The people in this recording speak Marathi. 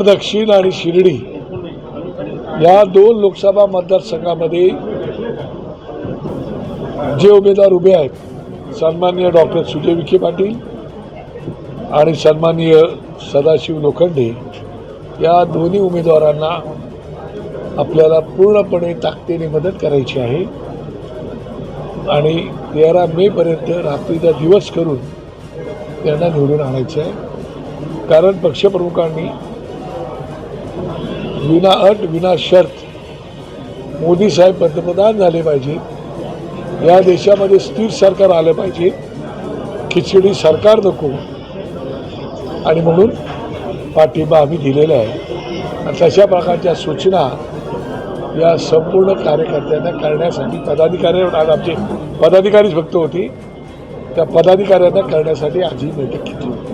उत्तर दक्षिण आणि शिर्डी या दोन लोकसभा मतदारसंघामध्ये जे उमेदवार उभे आहेत सन्माननीय डॉक्टर सुजय विखे पाटील आणि सन्माननीय सदाशिव लोखंडे या दोन्ही उमेदवारांना आपल्याला पूर्णपणे ताकदीने मदत करायची आहे. आणि तेरा मेपर्यंत रात्रीचा दिवस करून त्यांना निवडून आणायचं आहे. कारण पक्षप्रमुखांनी विना अट विना शर्त. मोदी साहेब पंतप्रधान झाले पाहिजे. या देशामध्ये स्थिर सरकार आलं पाहिजे. खिचडी सरकार नको. आणि म्हणून पाठिंबा आम्ही दिलेला आहे. आणि तशा प्रकारच्या सूचना या संपूर्ण कार्यकर्त्यांना करण्यासाठी पदाधिकारी आज आमचे पदाधिकारीच फक्त होती. त्या पदाधिकाऱ्यांना करण्यासाठी आज ही बैठक घेतली